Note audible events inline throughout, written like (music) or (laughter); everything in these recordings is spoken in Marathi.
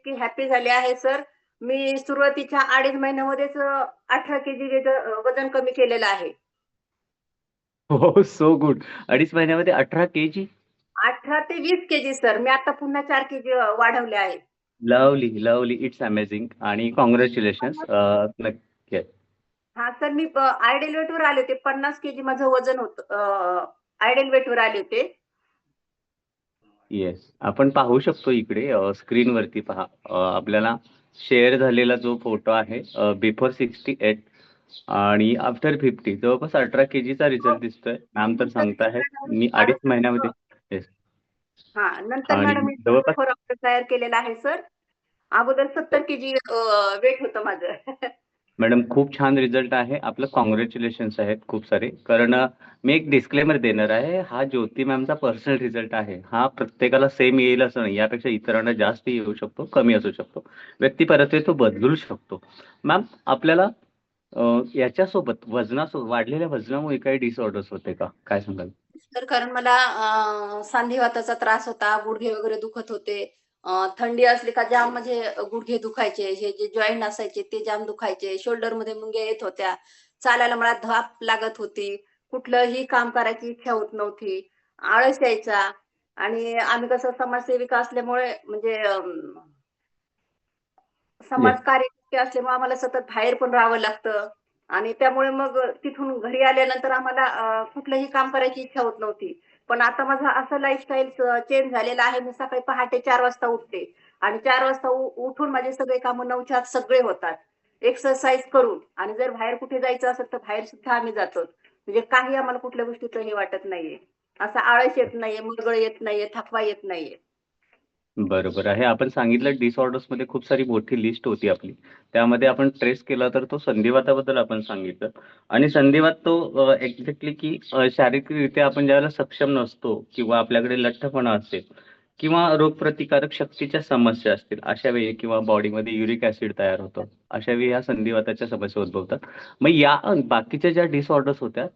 इतकी हॅपी झाले आहे सर मी सुरुवातीच्या अडीच महिन्यामध्येच अठरा केजी वजन कमी केलेलं आहे. हो सो गुड अडीच महिन्यामध्ये अठरा के जी अठरा ते वीस केजी सर मी आता पुन्हा चार केजी वाढवले आहे. लवली लवली इट्स अमेझिंग आणि कॉंग्रॅच्युलेशन नक्की. हा सर मी आयडेल वेटवर आले होते. पन्नास केजी माझं वजन होतं आयडेल वेटवर आले होते. येस आपण पाहू शकतो इकडे स्क्रीनवरती पहा. आपल्याला शेअर झालेला जो फोटो आहे बिफोर सिक्स्टी एट आणि आफ्टर फिफ्टी जवळपास अठरा के जीचा रिझल्ट दिसतोय. मॅम तर सांगतायत मी अडीच महिन्यामध्ये हा नंतर आणि मॅडम मी जवळपास- तयार केलेला आहे सर अगोदर सत्तर केजी वेट होतं माझं. (laughs) मॅडम खूप छान रिझल्ट आहे. आपलं कॉंग्रॅच्युलेशन्स आहेत खूप सारे. कारण मी एक डिस्क्लेमर देणार आहे. हा ज्योती मॅमचा पर्सनल रिझल्ट आहे. हा प्रत्येकाला सेम येईल असं नाही. यापेक्षा इतरांना जास्त येऊ शकतो कमी असू शकतो. व्यक्ती परत तो बदलू शकतो. मॅम आपल्याला याच्यासोबत वजनासोबत वाढलेल्या वजनामुळे काही डिसऑर्डर्स होते का? काय सांगाल? तर कारण मला सांधिवाताचा त्रास होता गुडघे वगैरे दुखत होते. थंडी असली का जाम म्हणजे गुडघे दुखायचे हे जे जॉईंट असायचे ते जाम दुखायचे शोल्डरमध्ये मुंग्या येत होत्या चालायला मला धाप लागत होती कुठलंही काम करायची इच्छा होत नव्हती आळस यायचा आणि आम्ही कसं समाजसेविका असल्यामुळे म्हणजे समाज कार्य असल्यामुळे आम्हाला सतत बाहेर पण राहावं लागतं आणि त्यामुळे मग तिथून घरी आल्यानंतर आम्हाला कुठलंही काम करायची इच्छा होत नव्हती. पण आता माझा असं लाईफस्टाईल चेंज झालेला आहे. मी सकाळी पहाटे चार वाजता उठते. आणि चार वाजता उठून माझे सगळे कामं नऊच्या आत सगळे होतात. एक्सरसाइज करून. आणि जर बाहेर कुठे जायचं असेल तर बाहेर सुद्धा आम्ही जातो. म्हणजे काही आम्हाला कुठल्या गोष्टीचं हे वाटत नाहीये. असा आळस येत नाहीये मुरगळ येत नाहीये थकवा येत नाहीये. बरोबर आहे. आपण सांगितलं डिसऑर्डर्समध्ये खूप सारी मोठी लिस्ट होती आपली. त्यामध्ये आपण ट्रेस केला तर तो संधिवाताबद्दल आपण सांगितलं. आणि संधिवात तो एक्झॅक्टली की अ, शारीरिकरित्या आपण ज्यावेळेला सक्षम नसतो किंवा आपल्याकडे लठ्ठपणा असेल किंवा रोगप्रतिकारक शक्तीच्या समस्या असतील अशा वेळी किंवा बॉडीमध्ये युरिक ऍसिड तयार होतं अशा वेळी ह्या संधिवाताच्या समस्या उद्भवतात. मग या बाकीच्या ज्या डिसऑर्डर्स होत्या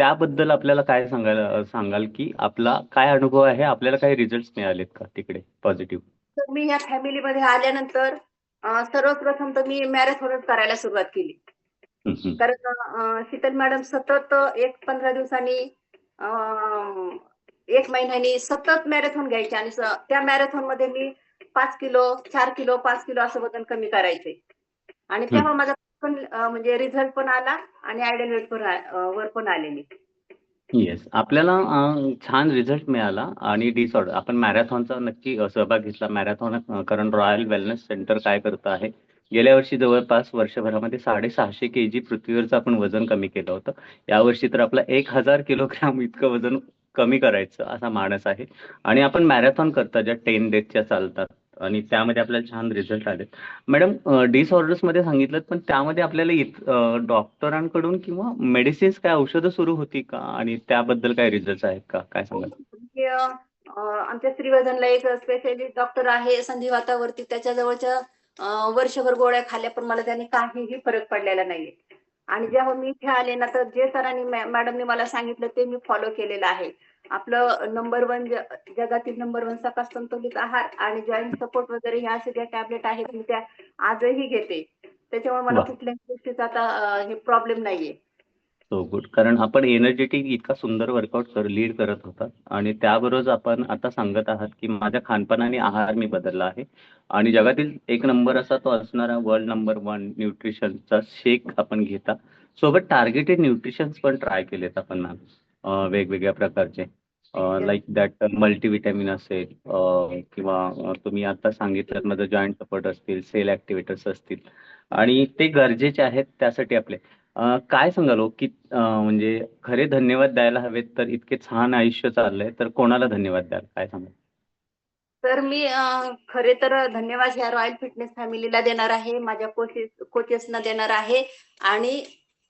त्याबद्दल आपल्याला काय सांगायला सांगाल की आपला काय अनुभव आहे? आपल्याला काही रिझल्ट मिळालेत का तिकडे? पॉझिटिव्ह तर मी या फॅमिलीमध्ये आल्यानंतर सर्वप्रथम तर मी मॅरेथॉनच करायला सुरुवात केली. कारण शीतल मॅडम सतत एक पंधरा दिवसांनी एक महिन्यानी सतत मॅरेथॉन घ्यायचे आणि त्या मॅरेथॉनमध्ये मी पाच किलो चार किलो पाच किलो असं वजन कमी करायचे. आणि तेव्हा माझा पण म्हणजे रिझल्ट पण आला आणि आयडल वेट पण आ- वर पण आलेली. येस आपल्याला अं, छान रिझल्ट मिळाला आणि डिसऑर्डर आपण मॅरेथॉनचा नक्की सहभाग घेतला. मॅरेथॉन कारण रॉयल वेलनेस सेंटर काय करत आहे? गेल्या वर्षी जवळपास वर्षभरामध्ये साडेसहाशे के जी पृथ्वीवरचं आपण वजन कमी केलं होतं. यावर्षी तर आपलं एक हजार किलोग्राम इतकं वजन कमी करायचं असा मानस आहे. आणि आपण मॅरेथॉन करता ज्या टेन डेजच्या चालतात. आणि त्यामध्ये आपल्याला छान रिझल्ट आले मॅडम डिसऑर्डर्समध्ये सांगितलं पण त्यामध्ये आपल्याला डॉक्टरांकडून किंवा मेडिसिन्स काय औषधं सुरू होती का? आणि त्याबद्दल काय रिझल्ट आहेत का? काय सांगाल? म्हणजे, आमच्या श्रीवर्धनला एक स्पेशलिस्ट डॉक्टर आहे संधिवातावरती त्याच्या जवळच्या वर्षभर गोळ्या खाल्ल्या पण मला त्याने काहीही फरक पडलेला नाहीये. आणि जेव्हा मी इथे आले ना तर जे सरांनी मॅडमनी मला सांगितलं ते मी फॉलो केलेलं आहे. आपलं नंबर वन जगातील नंबर वन सकाळ संतुलित आहार आणि जॉईंट सपोर्ट वगैरे ह्या सगळ्या टॅबलेट आहेत मी त्या आजही घेते. त्याच्यामुळे मला. कुठल्याही गोष्टीचा आता हे प्रॉब्लेम नाहीये. सो गुड कारण आपण एनर्जेटिक इतका सुंदर वर्कआउट कर लीड करत होता आणि त्याबरोबर आपण आता सांगत आहात की माझ्या खानपानाने आहार मी बदलला आहे. आणि जगातील एक नंबर असा तो असणारा वर्ल्ड नंबर वन न्यूट्रिशनचा शेक आपण घेता. सोबत टार्गेटेड न्यूट्रिशन्स पण ट्राय केलेत आपण मॅम वेगवेगळ्या प्रकारचे. लाईक दॅट मल्टीव्हिटॅमिन असेल अ, किंवा तुम्ही आता सांगितलं माझं जॉईंट सपोर्ट असतील सेल ऍक्टिव्हेटर्स असतील. आणि ते गरजेचे आहेत त्यासाठी आपले. अ, काय सांगाल हो की अ, म्हणजे खरे धन्यवाद द्यायला हवेत तर इतके छान आयुष्य चाललंय तर कोणाला धन्यवाद द्याल? काय सांगाल? तर मी अं, खरे तर धन्यवाद ह्या रॉयल फिटनेस फॅमिलीला देणार आहे माझ्या कोचेस कोचेसना देणार आहे. आणि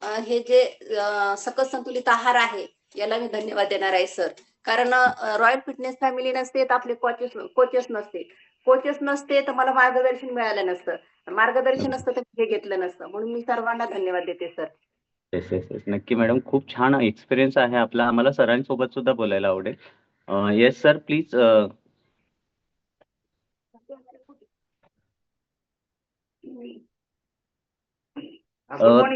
अं, हे जे अं, सकस संतुलित आहार आहे याला मी धन्यवाद देणार आहे सर कारण रॉयल फिटनेस फॅमिली नसते तर आपले कोचेस कोचेस नसते. कोचेस नसते तर मला मार्गदर्शन मिळालं नसतं. मार्गदर्शन असतं तर हे घेतलं नसतं. म्हणून मी सर्वांना धन्यवाद देते सर येस येस येस नक्की मॅडम खूप छान एक्सपिरियन्स आहे आपला. आम्हाला सरांसोबत सुद्धा बोलायला आवडेल. येस सर प्लीज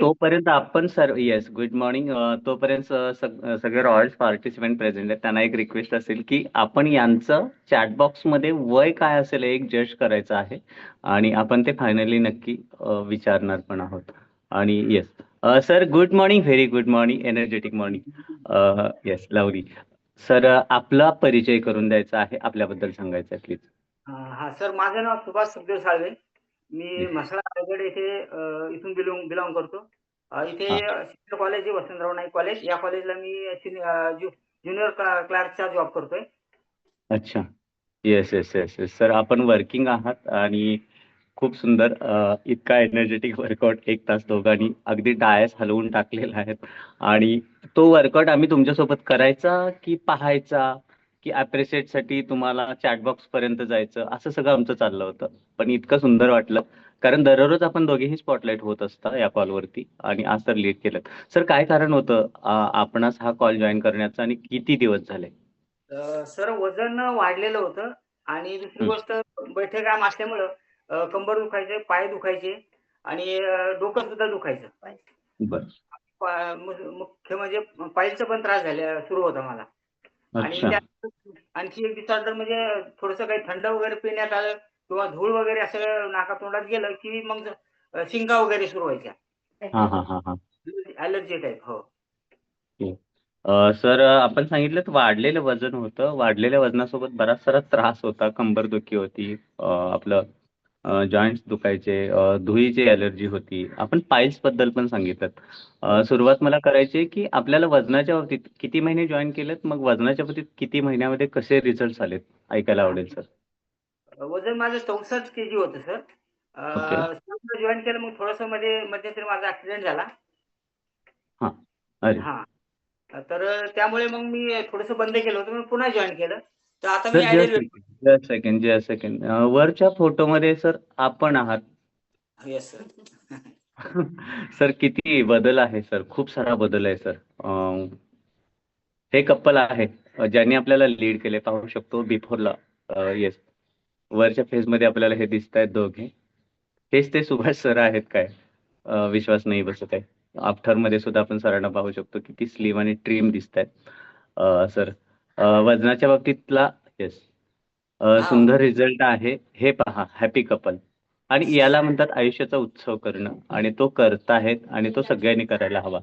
तोपर्यंत आपण सर्व येस गुड मॉर्निंग तोपर्यंत सग- सगळे रॉयल्स पार्टिसिपेंट प्रेझेंट आहेत. त्यांना एक रिक्वेस्ट असेल की आपण यांचं चॅट बॉक्समध्ये वय काय असेल हे एक जज करायचं आहे. आणि आपण ते फायनली नक्की अ, विचारणार पण आहोत. आणि yes sir good morning very good morning energetic morning yes lovely sir आपला परिचय करून द्यायचा आहे. आपल्याबद्दल सांगायचं आहे प्लीज हा सर माझं नाव सुभाष सुखदेव साळवे. मी. म्हसळा रायगड येथे इथून बिलोंग बिलॉंग करतो. इथे. Senior college Vasantrao Naik college. या कॉलेजला मी ज्युनियर क्लार्कचा जॉब करतोय. अच्छा. Yes yes yes yes sir आपण वर्किंग आहात आणि खूप सुंदर इतका एनर्जेटिक वर्कआउट एक तास दोघांनी अगदी डायस हलवून टाकलेला आहे. आणि तो वर्कआउट आम्ही तुमच्यासोबत करायचा की पाहायचा? की appreciate साठी तुम्हाला चॅटबॉक्स पर्यंत जायचं असं सगळं आमचं चाललं होतं. पण इतकं सुंदर वाटलं कारण दररोज आपण दोघेही स्पॉटलाईट होत असता या कॉलवरती आणि आज तर लीड केलं सर काय कारण होतं आपणास हा कॉल जॉईन करण्याचं आणि किती दिवस झाले? सर वजन वाढलेलं होतं आणि दुसरी. गोष्ट बैठे काम असल्यामुळं कंबर दुखायचे पाय दुखायचे आणि डोकं सुद्धा दुखायचं. मुख्य म्हणजे पायलचा पण त्रास झाला सुरू होता मला. आणि अच्छा. आणखी एक डिसऑर्डर म्हणजे थोडस काही थंड वगैरे पिण्यात आलं किंवा धूळ वगैरे असं नाका तोंडात गेलं की मग अ, शिंका वगैरे सुरू व्हायच्या. हा हा हा हा. अलर्जी टाईप हो. अ, सर आपण सांगितलं वाढलेलं वजन होतं. वाढलेल्या वजनासोबत बराच सारा त्रास होता. कंबरदुखी होती. अ, आपलं जॉईंट्स दुखायचे धुळीची अलर्जी होती. आपण पाईल्सबद्दल पण सांगितलं. सुरुवात मला करायची की आपल्याला वजनाच्या बाबतीत किती महिने जॉईन केलेत मग वजनाच्या बाबतीत किती महिन्यामध्ये कसे रिझल्ट आलेत? ऐकायला आवडेल सर वजन माझं चौसष्ट के जी होतं सर. जॉईन केलं मग थोडसमध्ये मध्यंतरी माझा ऍक्सिडेंट झाला. अरे. हा. तर त्यामुळे मग मी थोडस बंद केलं होतं मग पुन्हा जॉईन केलं. तर आता सर मी ideal just second just second वरच्या फोटोमध्ये सर आपण आहात. येस सर (laughs) सर किती बदल आहे सर? खूप सारा बदल आहे सर. अं, हे कपल आहे अं, ज्यांनी आपल्याला लीड केले पाहू शकतो बिफोरला येस वरच्या फेजमध्ये आपल्याला हे दिसत आहेत दोघे. हेच ते सुभाष सर आहेत काय? अं, विश्वास नाही बसत आहे. आफ्टरमध्ये सुद्धा आपण सरांना पाहू शकतो किती स्लिम आणि ट्रिम दिसत आहेत सर वजनाच्या बाबतीतला येस सुंदर रिझल्ट आहे. हे पहा हॅपी कपल आणि याला म्हणतात आयुष्याचा उत्सव करणं. आणि तो करताहेत आणि तो सगळ्यांनी करायला हवा.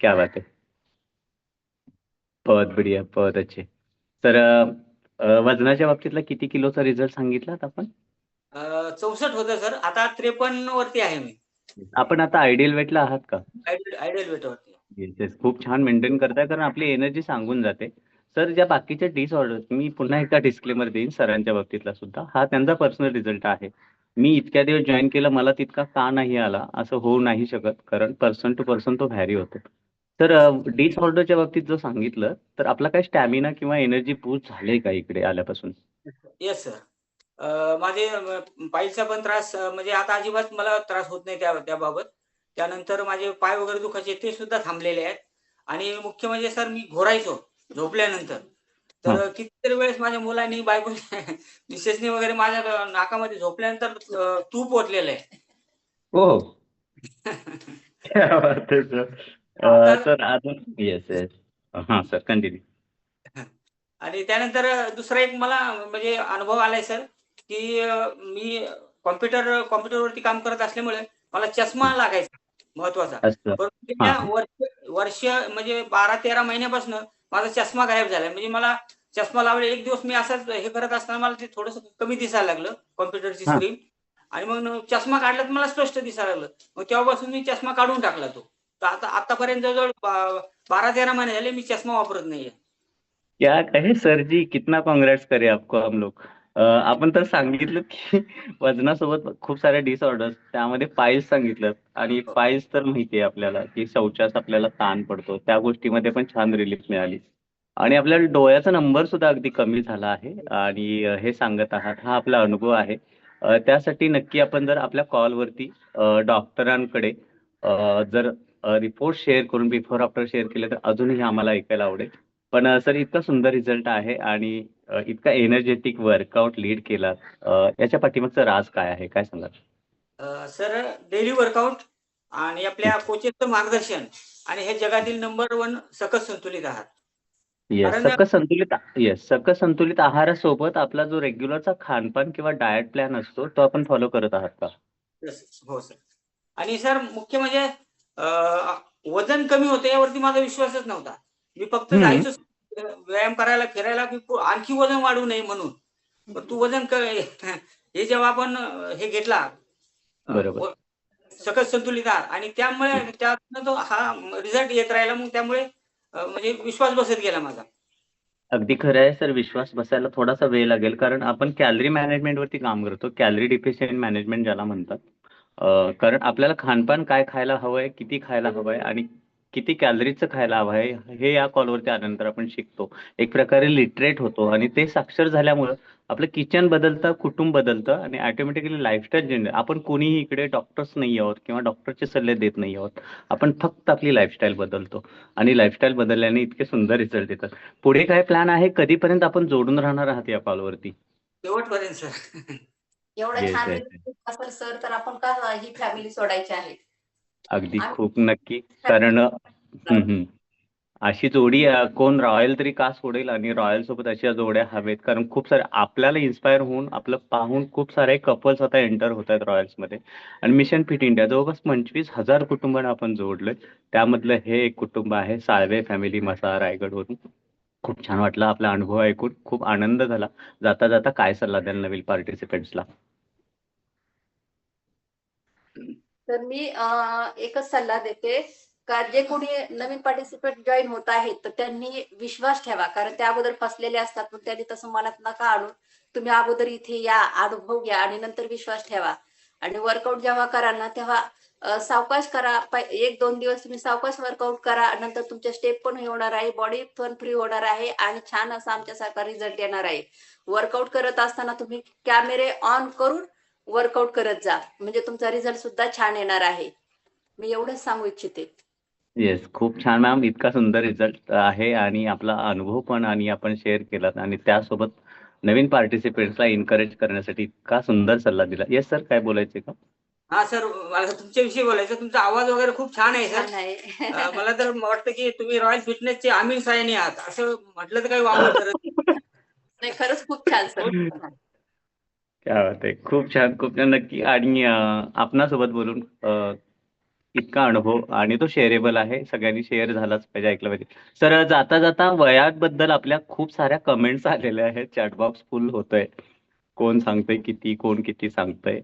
क्या बात आहे. बहुत बढिया बहुत अच्छे. तर वजनाच्या बाबतीतला किती किलोचा रिझल्ट सांगितलात आपण? चौसष्ट होतं सर आता त्रेपन्न वरती आहे मी. आपण आता आयडियल वेटला आहात का? आयडियल वेट वरती. येस येस खूप छान मेंटेन करताय कारण आपली एनर्जी सांगून जाते. सर ज्या बाकीच्या डिसऑर्डर मी पुन्हा एकदा डिस्क्लेमर देईन सरांच्या बाबतीतला सुद्धा. हा त्यांचा पर्सनल रिझल्ट आहे. मी इतक्या दिवस जॉईन केलं मला तितका का नाही आला असं होऊ नाही शकत कारण पर्सन टू पर्सन तो व्हॅरी होतो. तर डिसऑर्डरच्या बाबतीत जो सांगितलं तर आपला काय स्टॅमिना किंवा एनर्जी बूस्ट झाले का इकडे आल्यापासून? येस सर माझे पायीचा पण त्रास म्हणजे आता अजिबात मला त्रास होत नाही त्या त्याबाबत. त्यानंतर माझे पाय वगैरे दुखायचे ते सुद्धा थांबलेले आहेत. आणि मुख्य म्हणजे सर मी घोरायचो झोपल्यानंतर. तर कितीतरी वेळेस माझ्या मुलांनी बायको (laughs) मिसेसनी वगैरे माझ्या नाकामध्ये झोपल्यानंतर तूप ओतलेलं आहे. हो. (laughs) सर. अजून येस येस हां सर कंटिन्यू (laughs) आणि त्यानंतर दुसरा एक मला म्हणजे अनुभव आलाय सर की मी कॉम्प्युटर कॉम्प्युटरवरती काम करत असल्यामुळे मला चष्मा लागायचा. महत्त्वाचा. परंतु. वर्ष वर्ष म्हणजे बारा तेरा महिन्यापासून माझा चष्मा गायब झालाय. म्हणजे मला चष्मा लावले एक दिवस मी असंच हे करत असताना मला ते थोडस कमी दिसायला लागलं कॉम्प्युटरची. स्क्रीन. आणि मग चष्मा काढला तर मला स्पष्ट दिसायला लागलं. मग तेव्हापासून मी चष्मा काढून टाकला तो. तर आता आतापर्यंत जवळजवळ बारा तेरा महिने झाले मी चष्मा वापरत नाहीये. क्या कहे सर जी कितना काँग्रेट्स करे आपको हम लोग. आपण तर सांगितलं की वजनासोबत खूप साऱ्या डिसऑर्डर्स त्यामध्ये पाईल्स सांगितलं आणि पाईल्स तर माहिती आहे आपल्याला की शौचास आपल्याला ताण पडतो. त्या गोष्टीमध्ये पण छान रिलीफ मिळाली. आणि आपल्याला डोळ्याचा नंबर सुद्धा अगदी कमी झाला आहे. आणि हे सांगत आहात हा आपला अनुभव आहे. त्यासाठी नक्की आपण जर आपल्या कॉलवरती डॉक्टरांकडे जर रिपोर्ट शेअर करून बिफोर आफ्टर शेअर केले तर अजूनही आम्हाला ऐकायला आवडेल. पण सर इतका सुंदर रिझल्ट आहे. आणि इतका एनर्जेटिक वर्कआउट लीड केला याच्या पाठीमागचं राज काय आहे? काय सांगाल? सर डेली वर्कआउट आणि आपल्या कोचेसचं मार्गदर्शन आणि हे जगातील नंबर वन सकस संतुलित आहार. येस सकस संतुलित येस सकस संतुलित आहारासोबत आपला जो रेग्युलरचा खानपान किंवा डाएट प्लॅन असतो तो आपण फॉलो करत आहात का? हो सर आणि सर मुख्य म्हणजे वजन कमी होते यावरती माझा विश्वासच नव्हता. मी फक्त. जायचो व्यायाम करायला फिरायला की आणखी वजन वाढू नये म्हणून. तू वजन हे जेव्हा आपण हे घेतला बरोबर. सकस संतुलित आहार आणि त्यामुळे त्यातनं तो हा रिझल्ट येत राहिला मग त्यामुळे म्हणजे विश्वास बसत गेला माझा. अगदी खरं आहे सर. विश्वास बसायला थोडासा वेळ लागेल. कारण आपण कॅलरी मॅनेजमेंट वरती काम करतो. कॅलरी डिफिशियंट मॅनेजमेंट ज्याला म्हणतात. कारण आपल्याला खानपान काय खायला हवंय किती खायला हवंय आणि किती कॅलरीचं खायला हवं आहे हे या कॉलवरती आल्यानंतर आपण शिकतो. एक प्रकारे लिटरेट होतो आणि ते साक्षर झाल्यामुळं आपलं किचन बदलतं कुटुंब बदलतं आणि ऑटोमॅटिकली लाईफस्टाईल चेंज आपण कोणीही इकडे डॉक्टर्स नाही आहोत किंवा डॉक्टरचे सल्ले देत नाही आहोत. आपण फक्त आपली लाईफस्टाईल बदलतो आणि लाईफस्टाईल बदलल्याने इतके सुंदर रिझल्ट येतात पुढे काय प्लॅन आहे? कधीपर्यंत आपण जोडून राहणार आहात या कॉलवरती शेवटपर्यंत सर एवढं छान असेल सर तर आपण का ही फॅमिली सोडायची आहे? अगदी खूप नक्की. कारण हम्म, हम्म. अशी जोडी अ, कोण रॉयल तरी का सोडेल आणि रॉयल सोबत अशा जोड्या हवेत? कारण खूप सारे आपल्याला इन्स्पायर होऊन आपलं पाहून खूप सारे कपल्स आता एंटर होत आहेत रॉयल्समध्ये आणि मिशन फिट इंडिया जवळपास पंचवीस हजार कुटुंबांना आपण जोडलोय. त्यामधलं हे एक कुटुंब आहे साळवे फॅमिली मसा रायगडवरून. खूप छान वाटलं आपला अनुभव ऐकून. खूप आनंद झाला. जाता जाता काय सल्ला द्याल नवीन पार्टिसिपेंट्सला तर मी एकच सल्ला देते का जे कोणी नवीन पार्टिसिपेट जॉईन होत आहेत तर त्यांनी विश्वास ठेवा. कारण त्या अगोदर फसलेले असतात पण त्यांनी तसं मनात नका आणून तुम्ही अगोदर इथे या अनुभव घ्या आणि नंतर विश्वास ठेवा. आणि वर्कआउट जेव्हा करा ना तेव्हा सावकाश करा. एक दोन दिवस तुम्ही सावकाश वर्कआउट करा. नंतर तुमच्या स्टेप पण होणार आहे बॉडी पण फ्री होणार आहे आणि छान असा आमच्यासारखा रिझल्ट येणार आहे. वर्कआउट करत असताना तुम्ही कॅमेरे ऑन करून वर्कआउट करत जा. म्हणजे तुमचा रिझल्ट सुद्धा छान येणार आहे. मी एवढंच सांगू इच्छिते. येस खूप छान मॅम इतका सुंदर रिझल्ट आहे आणि आपला अनुभव पण आणि आपण शेअर केलात आणि त्यासोबत नवीन पार्टिसिपेंट्सला एनकरेज करण्यासाठी इतका सुंदर सल्ला दिला. येस सर काय बोलायचे का? हा सर मला तुमच्याविषयी बोलायचं तुमचा आवाज वगैरे खूप छान आहे सर मला तर वाटतं की तुम्ही रॉयल फिटनेसचे आमिर सायनी आहात. असं म्हटलं तर काही ठरत नाही. नाही खरंच खूप छान सर (laughs) क्या बात आहे खूप छान खूप छान. नक्की आणि अं, आपणासोबत बोलून अं, इतका अनुभव आणि तो शेअरेबल आहे. सगळ्यांनी शेअर झालाच पाहिजे ऐकलं पाहिजे. सर जाता जाता वयाबद्दल आपल्या खूप साऱ्या कमेंट्स आलेल्या आहेत. चॅटबॉक्स फुल होतोय. कोण सांगतंय किती कोण किती सांगतंय.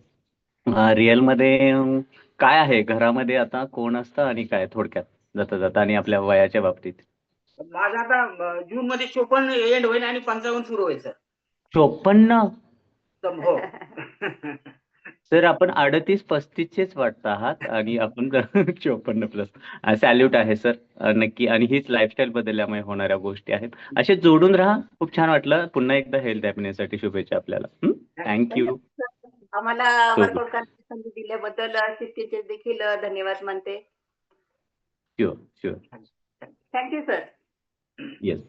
रिअलमध्ये अं, काय आहे? घरामध्ये आता कोण असतं आणि काय थोडक्यात जाता जाता आणि आपल्या वयाच्या बाबतीत? माझं आता जून मध्ये चोपन्न एंड होईल आणि पंचावन्न सुरू होईल सर चोपन्न? हो. (laughs) सर आपण अडतीस पस्तीसचेच वाटत आहात आणि आपण (laughs) चोपन्न प्लस. सॅल्यूट आहे सर. नक्की. आणि हीच लाईफस्टाईल बदलल्यामुळे होणाऱ्या गोष्टी आहेत. असे जोडून राहा. खूप छान वाटलं. पुन्हा एकदा हेल्थ हॅपीनेससाठी शुभेच्छा आपल्याला. थँक्यू आम्हाला. वर्कआउट करण्याची संधी दिल्याबद्दल देखील धन्यवाद मानते. Sure sure thank you sir yes